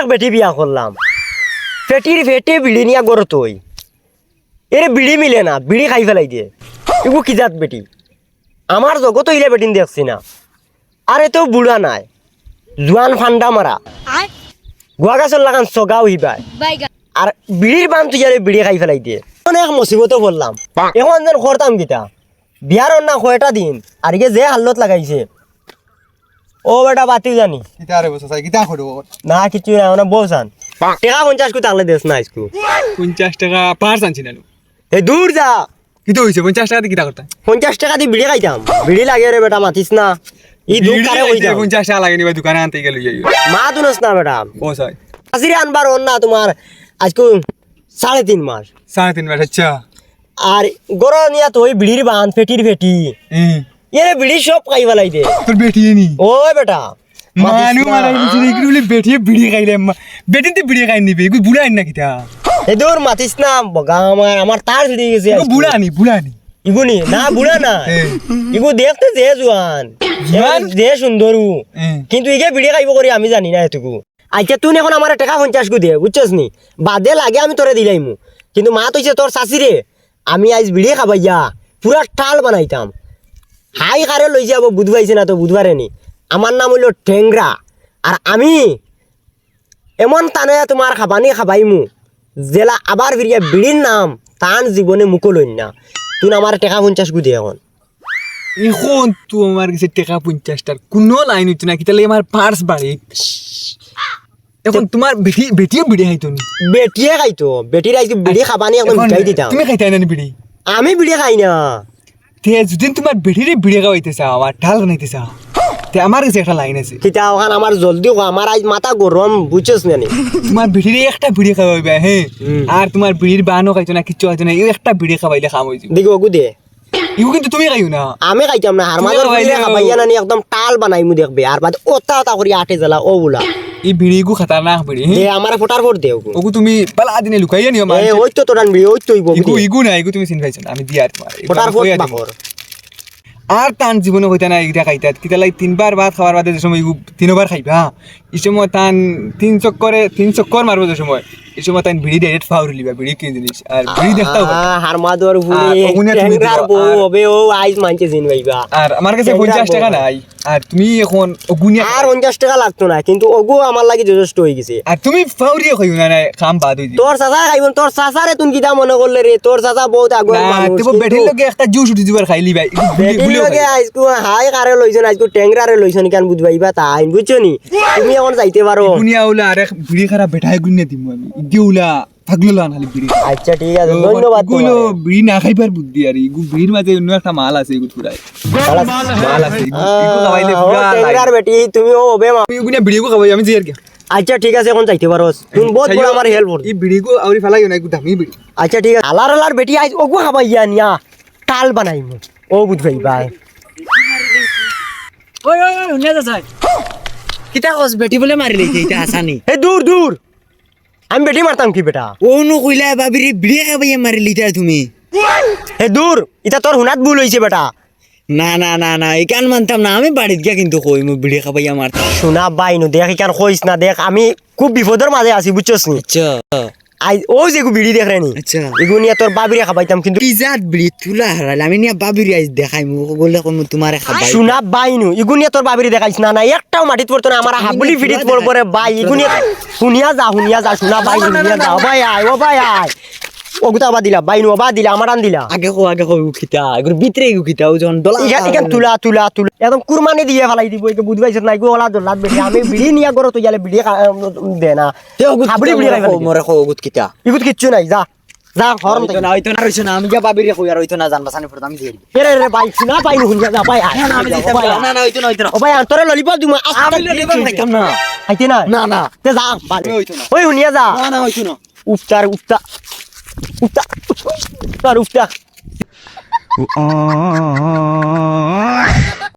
এক বেটি বিয়া করলাম। ফেটির ফেটে বিড়ি নিয়া গড় তুই এরে বিড়ি মিলে না বিড়ি খাই ফেলাই দিয়ে এগু কি জাত বেটি? আমার জগত ইলে বেটিন দেখছি না। আরে তো বুড়া নাই। জোয়ান ফান্ডা মারা। গুয়া গাছর লাগান চগাও হিবাই বাইগা আর বিড়ির বান তুই আরে বিড়ি খাই ফেলাই দিয়ে অনেক মুসিবতও বললাম। এখন যেন করতাম গীতা। বিয়ার না কয়টা দিন। আর যে হাল্লত লাগাইছে। ও বেটা বাতি জানি। কিতা রে বসা কিতা করব না কিছু না মানে বৌসান টেকা পঞ্চাশ কো তাকলে দেশ না স্কু পঞ্চাশ টাকা পার্স আনছি না এই দূর যা। কিতা হইছে পঞ্চাশ টাকা দিয়ে কিতা করতাম পঞ্চাশ টাকা দি বিড়ি খাইতাম। বিড়ি লাগে রে বেটা মাতিস না। ই কারে কইতাম পঞ্চাশ টাকা লাগে নিবা দোকানে আনতে গেল যাই মা দুনস না বেটা। বস হয় হাজিরে আনবার ওর না তোমার আজকে সাড়ে তিন মাস। সাড়ে তিন মাস আচ্ছা। আর গরো নিয়া তো ওই বিড়ির বান ফেটির ফেটি। এরে বিড়ি সব খাই দে তোর বেটিয়ে নি বেটা মাতিস মানু না। মারা গেছে এগুলো বলে বেটিয়ে বিড়ি খাইলে বেটিতে বিড়ি খাই নিবে এগুলো বুড়া আনি না কিতা এই দূর মাতিস না বগা আমার আমার তার ফিরে গেছে এগুলো বুড়া ইগুনি না বুড়া না। ইগু দেখতে যে জোয়ান? যে সুন্দরু। কিন্তু ইগে বিড়ি খাইব করি আমি জানি না এটুকু আচ্ছা তুই এখন আমার টাকা পঞ্চাশ কু দিয়ে বুঝছস নি বাদে লাগে আমি তোরে দিলাইমু কিন্তু মা তৈছে তোর শাশিরে আমি আজ বিড়ি খাবাইয়া পুরা টাল বানাইতাম হাই কারে লই যাব বুধবাইছে না তো বুধবারে নি। আমার নাম হইল টেংরা আর আমি এমন টানে তোমার খাবানি খাবাইমু জেলা আবার ফিরিয়া বিড়ির নাম তান জীবনে মুকো লইন না। তুই আমার টাকা পঞ্চাশ কু দিয়ে এখন। এখন তো আমার কাছে টাকা পঞ্চাশটার কোনো লাইন হচ্ছে না কিতা লাগে আমার পার্স বাড়ি এখন তোমার বেটি বেটিও বিড়ি খাইতো নি। বেটিয়ে খাইতো বেটির আজকে বিড়ি খাবানি এখন মিটাই দিতাম তুমি। খাইতে না বিড়ি আমি বিড়ি খাই না। তে যদি তোমার বেটিরে বিড়ি খাওয়াইতে চাও আর ঢাল বানাইতে চাও তে আমার কাছে একটা লাইন আছে। কিতা ওখান আমার জলদি আমার আজ মাথা গরম বুঝছস না নি? তোমার বিড়িরে একটা বিড়ি খাওয়াইবে হ্যাঁ আর তোমার বিড়ির বানও খাইতো না কিচ্ছু খাইতো না এই একটা বিড়ি খাওয়াইলে খাম হয়ে দেখি ওগু দে। ইউ কিন্তু তুমি খাইও না। আমি খাইতাম না মাঝে খাইলে খাবাইয়া না একদম টাল বানাইমু দেখবে আর বাদ ওতা ওতা করি আটে জ্বালা ও বুলা। এই বিড়িগু খাতারনাক বিড়ি হ্যাঁ আমার ফোটার ফোট দে ওগু। তুমি পালা দিনে লুকাইয়া নিও এ ওই তো তোরান বিড়ি ওই তো ইগু ইগু ইগু না ইগু তুমি চিন পাইছো আমি দিয়া তোমার ফোটার ফোট। বাকর আর টান জীবনে হইতা না এইটা খাইতা। কিতা লাই তিনবার ভাত খাওয়ার বাদে যে সময় ইগু তিনবার খাইবা। এই সময় টান তিন চক্করে তিন চক্কর মারবো যে সময়। এই সময় টান বিড়ি ডাইরেক্ট ফাউরি লিবা বিড়ি কি জিনিস? আর বিড়ি দেখতা হবে হার মা দর ভুলে আর বউ হবে ও আইজ মানছে জিন ভাইবা আর আমার কাছে ট্যাংরার পঞ্চাশ টাকা নাই। আর তুমি এখন অগুনিয়া আর পঞ্চাশ টাকা লাগতো না কিন্তু ওগু আমার লাগি যথেষ্ট হয়ে গেছে। আর তুমি ফাউরিয়ে খাইও না খাম বাদ হই তোর চাচা খাইব তোর চাচারে তুই কিতা মনে করলে রে? তোর চাচা বহুত আগুয়ার না মানুষ তুমি বেটির লগে একটা জুস উঠি দিবার খাইলি ভাই। বেটির লগে আজকু হাই কারে লইছন আজকু ট্যাংরারে লইছন কেন বুঝবাইবা তাই বুঝছ নি? তুমি এখন যাইতে পারো গুনিয়া উলা আরে বিড়ি খারাপ বেটাই গুনিয়া দিমু আমি। ইগে উলা থাকল না খালি বিড়ি আচ্ছা ঠিক আছে ধন্যবাদ ইগুলো বিড়ি না খাইবার বুদ্ধি আর ইগু বিড়ির মাঝে অন্য একটা মাল আছে ইগু পুরাই মাল আছে ইগু ইগু খাওয়াইলে আহ, ও পুরা ট্যাংরার বেটি তুমি ও হবে মা। আমি গুনিয়া বিড়িগু খাওয়াই আমি জিয়ার কে আচ্ছা ঠিক আছে এখন যাইতে পারো তুমি বহুত বড় আমার হেল্প এই বিড়িগু আউরি ফেলাই না ইগু দামি বিড়ি আচ্ছা ঠিক আছে। আলার আলার বেটি আইজ ওগু খাবাইয়া নিয়া। টাল বানাইমু ও বুঝবাইবা ওই ওই ওই শুনে যাচাই কিতা কস বেটি বলে মারি লেছে এটা হাসানি হে দূর দূর আমি বেটি মারতাম কি বেটা? ও নো কইলা বাবিরে বিড়ে খাবাইয়া মারি লিতা তুমি। হে দূর এটা তোর হুনাত ভুল হইছে বেটা। না না না না ইকান মানতাম না আমি বাড়িত গিয়া কিন্তু কই মু বিড়ে খাবাইয়া মারতাম শোনা বাইনু দেখ ইকান কইস না দেখ আমি খুব বিপদের মাঝে আছি বুঝছস নি? আচ্ছা। আই ও যে বিড়ি দেখ নি আচ্ছা। এগু নিয়ে তোর বাবিরে খাবাইতাম কিন্তু কি জাত বিড়ি? তুলা হারালে আমি নিয়া বাবিরে আইজ দেখাই মু বলে কোন তোমারে খাবাই। শোনা বাইনু ইগু নিয়ে তোর বাবিরে দেখাইছ না না একটাও মাটিত পড়তো না আমার হাবুলি ফিরিত পড়ব বাই নিয়ে শুনিয়া যা শুনিয়া যা শুনা বাই শুনিয়া যা। ভাই আয় ও ভাই আয় ও গুতা বা দিলা বাইনু দিলা আমার আন দিলা। আগে কো আগে কো এগুলো ভিতরে গু ও যখন তুলা তুলা তুলা। একদম কুরবানি দিয়ে ফেলাই দিব একে বুঝ পাইছ না ওলা দলাত বেটি আমি বিড়ি নিয়া জালে বিড়ি দে না। হাবুলি বিড়ি খাই মরে কো গুত খিতা ইগুত কিচ্ছু নাই যা যা হরম হইতো না হইতো না রইছো না আমি গিয়া বাবিরে কই আর হইতো না জানবা সানি পড়তাম দিয়ে দিই রে রে ভাই শোনা বাইনু শুনিয়া যা ভাই না আমি দিতাম না না না হইতো না হইতো না। ও ভাই আন্তরে ললিপপ দিমু আমি ললিপপ খাইতাম না। খাইতে না? না না। তে যা হইতো না। ওই শুনিয়া যা। না না হইতো না। উফতার উফতা উফতা উফতার উফতা